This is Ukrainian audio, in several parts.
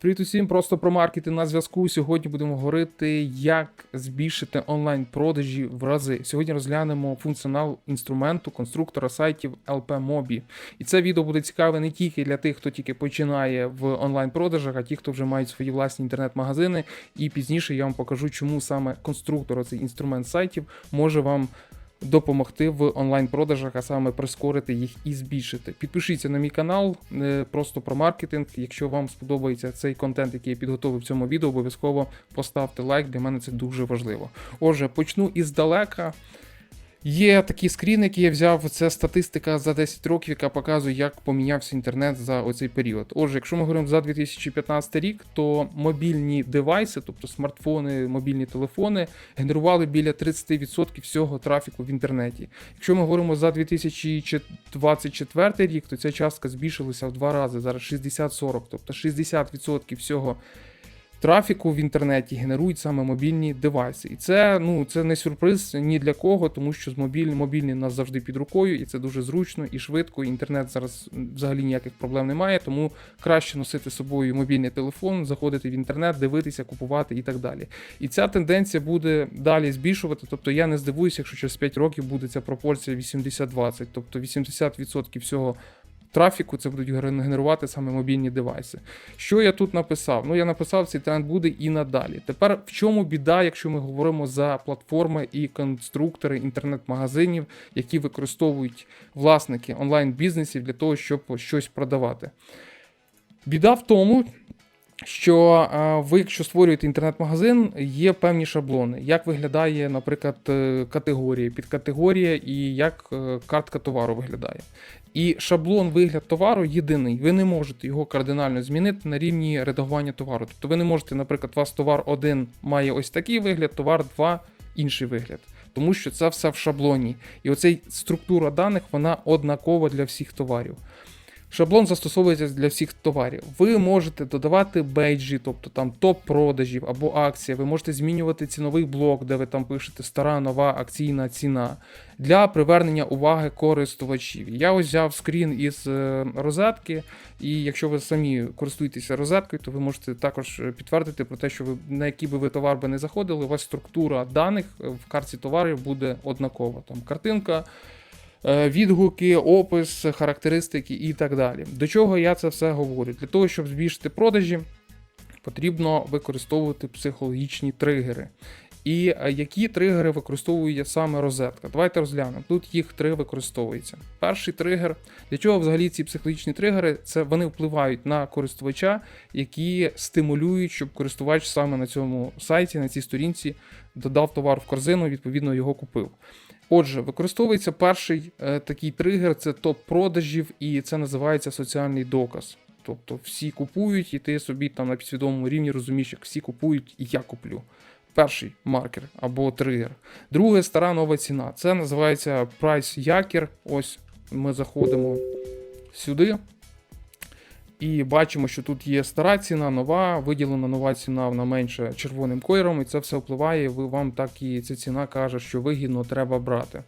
Привіт усім, просто про маркетинг на зв'язку. Сьогодні будемо говорити, як збільшити онлайн-продажі в рази. Сьогодні розглянемо функціонал інструменту конструктора сайтів LP Mobi. І це відео буде цікаве не тільки для тих, хто тільки починає в онлайн-продажах, а ті, хто вже мають свої власні інтернет-магазини. І пізніше я вам покажу, чому саме конструктор, цей інструмент сайтів, може вам допомогти в онлайн-продажах, а саме прискорити їх і збільшити. Підпишіться на мій канал е, просто про маркетинг. Якщо вам сподобається цей контент, який я підготовив в цьому відео, обов'язково поставте лайк. Для мене це дуже важливо. Отже, почну іздалека. Є такі скрін, які я взяв. Це статистика за 10 років, яка показує, як помінявся інтернет за оцей період. Отже, якщо ми говоримо за 2015 рік, то мобільні девайси, тобто смартфони, мобільні телефони, генерували біля 30% всього трафіку в інтернеті. Якщо ми говоримо за 2024 рік, то ця частка збільшилася в два рази. Зараз 60-40, тобто 60% всього трафіку в інтернеті генерують саме мобільні девайси. І це ну це не сюрприз ні для кого, тому що з мобільні мобільні нас завжди під рукою, і це дуже зручно і швидко. Інтернет зараз взагалі ніяких проблем немає, тому краще носити з собою мобільний телефон, заходити в інтернет, дивитися, купувати і так далі. І ця тенденція буде далі збільшувати. Тобто я не здивуюся, якщо через 5 років буде ця пропорція 80-20, тобто 80% всього трафіку це будуть генерувати саме мобільні девайси. Що я тут написав? Ну, я написав, цей тренд буде і надалі. Тепер в чому біда, якщо ми говоримо за платформи і конструктори інтернет-магазинів, які використовують власники онлайн-бізнесів для того, щоб щось продавати? Біда в тому, що ви, якщо створюєте інтернет-магазин, є певні шаблони, як виглядає, наприклад, е, категорія, підкатегорія і як е, картка товару виглядає. І шаблон вигляд товару єдиний. Ви не можете його кардинально змінити на рівні редагування товару. Тобто ви не можете, наприклад, у вас товар 1 має ось такий вигляд, товар 2 інший вигляд. Тому що це все в шаблоні. І оцей структура даних вона однакова для всіх товарів. Шаблон застосовується для всіх товарів. Ви можете додавати бейджі, тобто там топ-продажів або акція. Ви можете змінювати ціновий блок, де ви там пишете стара нова акційна ціна для привернення уваги користувачів. Я ось взяв скрін із е, розетки, і якщо ви самі користуєтеся розеткою, то ви можете також підтвердити про те, що ви на який би ви товар би не заходили, у вас структура даних в карті товарів буде однакова. Там картинка. Е, відгуки, опис, характеристики і так далі. До чого я це все говорю? Для того, щоб збільшити продажі, потрібно використовувати психологічні тригери. І е, які тригери використовує саме розетка? Давайте розглянемо. Тут їх три використовується. Перший тригер, для чого взагалі ці психологічні тригери, це вони впливають на користувача, які стимулюють, щоб користувач саме на цьому сайті, на цій сторінці додав товар в корзину, відповідно його купив. Отже, використовується перший е, такий тригер це топ-продажів, і це називається соціальний доказ. Тобто всі купують, і ти собі там на підсвідомому рівні розумієш, як всі купують, і я куплю. Перший маркер або тригер. Друге стара нова ціна. Це називається Price Якір. Ось ми заходимо сюди. І бачимо, що тут є стара ціна, нова, виділена нова ціна, вона менше червоним кольором, і це все впливає. Ви Вам так і ця ціна каже, що вигідно треба брати.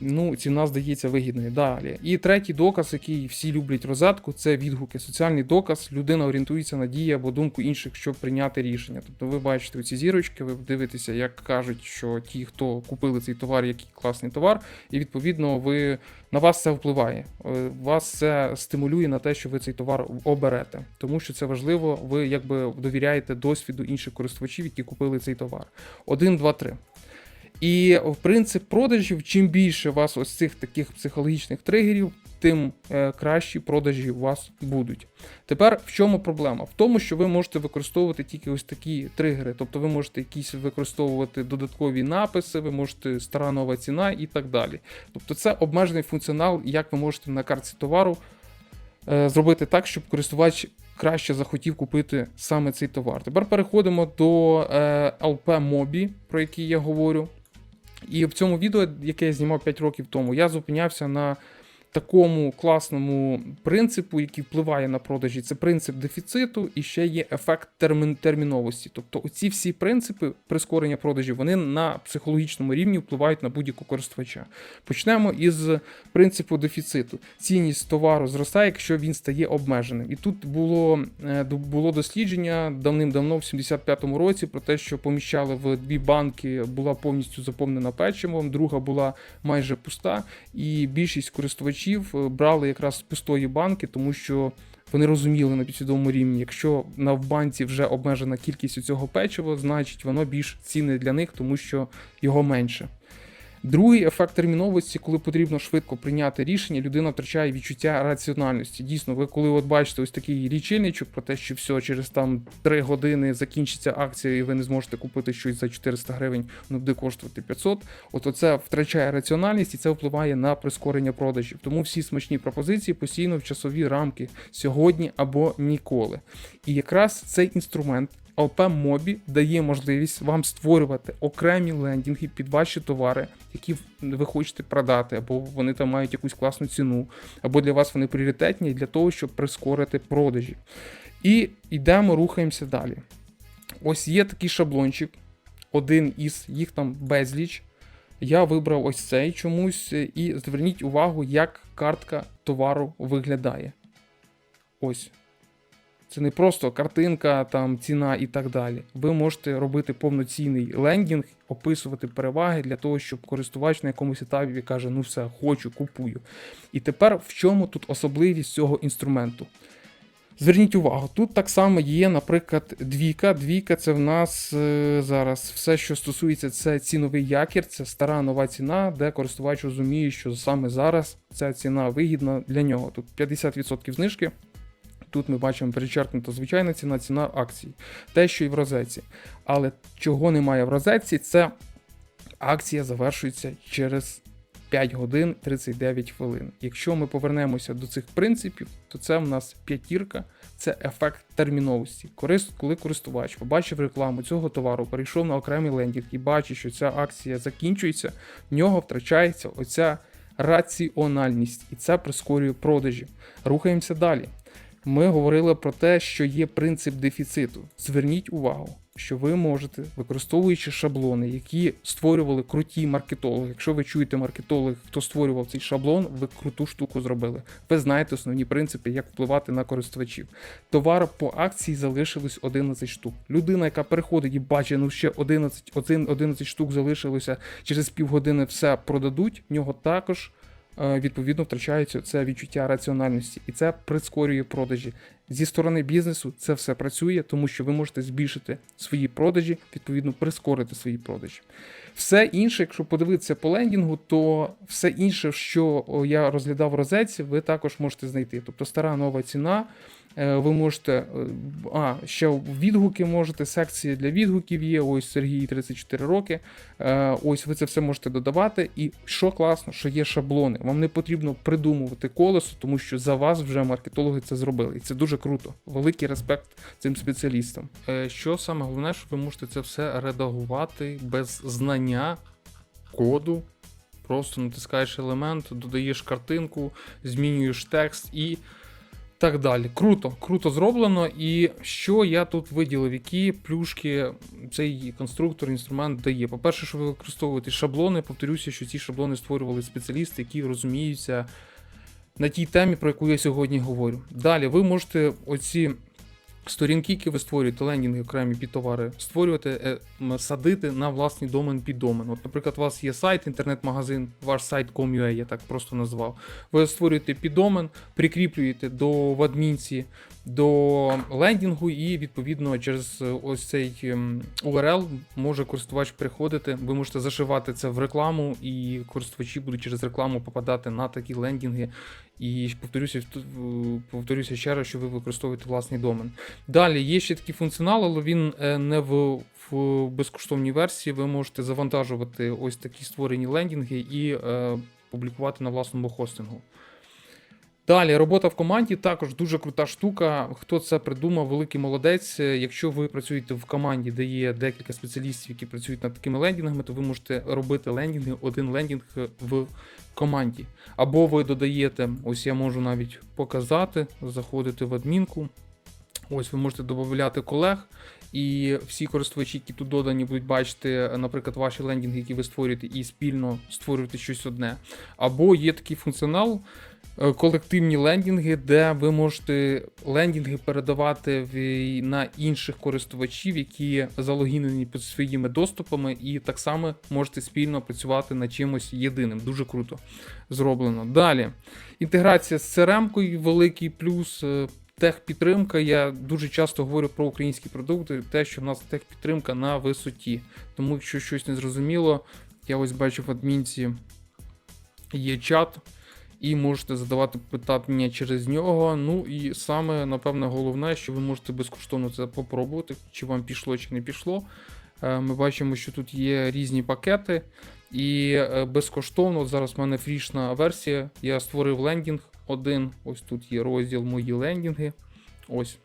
Ну, ціна здається вигідною. Далі. І третій доказ, який всі люблять розетку, це відгуки. Соціальний доказ. Людина орієнтується на дії або думку інших, щоб прийняти рішення. Тобто ви бачите ці зірочки, ви дивитеся, як кажуть, що ті, хто купили цей товар, який класний товар, і відповідно ви на вас це впливає. Е, вас це стимулює на те, що ви цей товар оберете, тому що це важливо. Ви якби довіряєте досвіду інших користувачів, які купили цей товар. Один, два, три. І в принцип продажів, чим більше у вас ось цих таких психологічних тригерів, тим е, кращі продажі у вас будуть. Тепер в чому проблема? В тому, що ви можете використовувати тільки ось такі тригери, тобто ви можете якісь використовувати додаткові написи, ви можете стара нова ціна і так далі. Тобто це обмежений функціонал, як ви можете на карті товару е, зробити так, щоб користувач краще захотів купити саме цей товар. Тепер переходимо до е, LP Mobi, про який я говорю. І в цьому відео, яке я знімав 5 років тому, я зупинявся на такому класному принципу, який впливає на продажі, це принцип дефіциту і ще є ефект термін, терміновості. Тобто, оці всі принципи прискорення продажів вони на психологічному рівні впливають на будь-якого користувача. Почнемо із принципу дефіциту. Цінність товару зростає, якщо він стає обмеженим. І тут було, е, було дослідження давним-давно, в 75-му році, про те, що поміщали в дві банки, була повністю заповнена печивом, друга була майже пуста, і більшість користувачів е, брали якраз з пустої банки, тому що. Вони розуміли на підсвідомому рівні, якщо на банці вже обмежена кількість цього печива, значить воно більш цінне для них, тому що його менше. Другий ефект терміновості, коли потрібно швидко прийняти рішення, людина втрачає відчуття раціональності. Дійсно, ви коли от бачите ось такий лічильничок про те, що все через там 3 години закінчиться акція, і ви не зможете купити щось за 400 гривень, воно буде коштувати 500. От оце втрачає раціональність і це впливає на прискорення продажів. Тому всі смачні пропозиції постійно в часові рамки сьогодні або ніколи. І якраз цей інструмент. ЛП Мобі дає можливість вам створювати окремі лендінги під ваші товари, які ви хочете продати, або вони там мають якусь класну ціну, або для вас вони пріоритетні для того, щоб прискорити продажі. І йдемо, рухаємося далі. Ось є такий шаблончик, один із їх там безліч. Я вибрав ось цей чомусь, і зверніть увагу, як картка товару виглядає. Ось. Це не просто картинка, там ціна і так далі. Ви можете робити повноцінний лендінг, описувати переваги для того, щоб користувач на якомусь етапі каже: ну все, хочу, купую. І тепер в чому тут особливість цього інструменту? Зверніть увагу, тут так само є, наприклад, двійка. Двійка це в нас е, зараз все, що стосується, це ціновий якір, це стара нова ціна, де користувач розуміє, що саме зараз ця ціна вигідна для нього. Тут 50% знижки. Тут ми бачимо перечеркнута звичайна ціна, ціна акцій. Те, що і в розетці. Але чого немає в розетці, це акція завершується через 5 годин 39 хвилин. Якщо ми повернемося до цих принципів, то це в нас п'ятірка, це ефект терміновості. Корис- Коли користувач побачив рекламу цього товару, перейшов на окремий лендінг і бачить, що ця акція закінчується, в нього втрачається оця раціональність, і це прискорює продажі. Рухаємося далі. Ми говорили про те, що є принцип дефіциту. Зверніть увагу, що ви можете, використовуючи шаблони, які створювали круті маркетологи. Якщо ви чуєте маркетолог, хто створював цей шаблон, ви круту штуку зробили. Ви знаєте основні принципи, як впливати на користувачів. Товар по акції залишилось 11 штук. Людина, яка переходить і бачить, ну ще 11, 11 штук залишилося через півгодини, все продадуть. В нього також відповідно втрачається це відчуття раціональності, і це прискорює продажі. Зі сторони бізнесу це все працює, тому що ви можете збільшити свої продажі, відповідно прискорити свої продажі. Все інше, якщо подивитися по лендінгу, то все інше, що я розглядав в розетці, ви також можете знайти. Тобто стара нова ціна. Е, Ви можете, е, а ще відгуки можете, секції для відгуків є. Ось Сергій 34 роки. Е, Ось ви це все можете додавати. І що класно, що є шаблони. Вам не потрібно придумувати колесо, тому що за вас вже маркетологи це зробили. І це дуже круто. Великий респект цим спеціалістам. Що саме головне, що ви можете це все редагувати без знання коду. Просто натискаєш елемент, додаєш картинку, змінюєш текст і так далі. Круто, круто зроблено. І що я тут виділив, які плюшки цей конструктор, інструмент дає. По-перше, що ви використовуєте шаблони. Повторюся, що ці шаблони створювали спеціалісти, які розуміються на тій темі, про яку я сьогодні говорю. Далі ви можете оці. Сторінки, які ви створюєте, лендінги окремі під товари, створювати, е, садити на власний домен під домен. От, наприклад, у вас є сайт, інтернет-магазин, ваш сайт com.ua, я так просто назвав. Ви створюєте піддомен, прикріплюєте до в адмінці до лендінгу, і відповідно через е, ось цей URL може користувач переходити. Ви можете зашивати це в рекламу, і користувачі будуть через рекламу попадати на такі лендінги. І повторюся, повторюся ще раз, що ви використовуєте власний домен. Далі є ще такий функціонал, але він е, не в, в безкоштовній версії. Ви можете завантажувати ось такі створені лендінги і е, публікувати на власному хостингу. Далі, робота в команді також дуже крута штука. Хто це придумав, великий молодець. Якщо ви працюєте в команді, де є декілька спеціалістів, які працюють над такими лендінгами, то ви можете робити лендінги, один лендінг в команді. Або ви додаєте, ось я можу навіть показати, заходити в адмінку. Ось ви можете додати колег, і всі користувачі, які тут додані, будуть бачити, наприклад, ваші лендінги, які ви створюєте, і спільно створювати щось одне. Або є такий функціонал. Е, Колективні лендінги, де ви можете лендінги передавати на інших користувачів, які залогінені під своїми доступами, і так само можете спільно працювати над чимось єдиним. Дуже круто зроблено. Далі. Інтеграція з CRM-кою, великий плюс. е, Техпідтримка. Я дуже часто говорю про українські продукти, те, що в нас техпідтримка на висоті. Тому, якщо щось не зрозуміло, я ось бачу в адмінці є чат, і можете задавати питання через нього. Ну і саме, напевне, головне, що ви можете безкоштовно це попробувати, чи вам пішло, чи не пішло. Е, Ми бачимо, що тут є різні пакети, і е, безкоштовно, зараз в мене фрішна версія. Я створив лендінг один. Ось тут є розділ мої лендінги. Ось,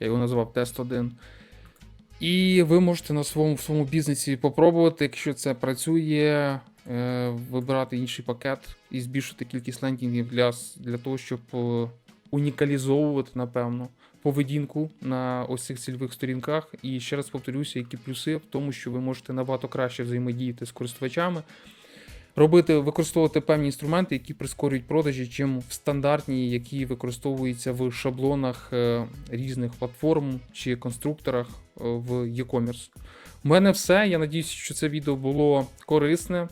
я його назвав тест 1. І ви можете на своєму, в своєму бізнесі попробувати, якщо це працює, вибирати інший пакет і збільшити кількість лендінгів для, для того, щоб е, унікалізовувати, напевно, поведінку на ось цих цільових сторінках. І ще раз повторюся, які плюси в тому, що ви можете набагато краще взаємодіяти з користувачами. Робити, використовувати певні інструменти, які прискорюють продажі, чим в стандартні, які використовуються в шаблонах е, різних платформ чи конструкторах е, в e-commerce. У мене все. Я надіюсь, що це відео було корисне.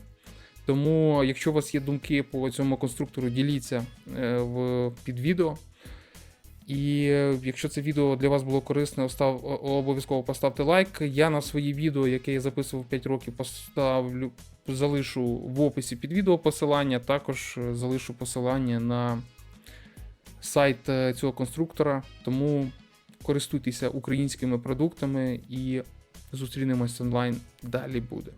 Тому, якщо у вас є думки по цьому конструктору, діліться е, в, під відео. І е, якщо це відео для вас було корисне, обов'язково поставте лайк. Я на свої відео, яке я записував 5 років, поставлю, залишу в описі під відео посилання. Також залишу посилання на сайт е, цього конструктора. Тому користуйтеся українськими продуктами і зустрінемось онлайн. Далі буде.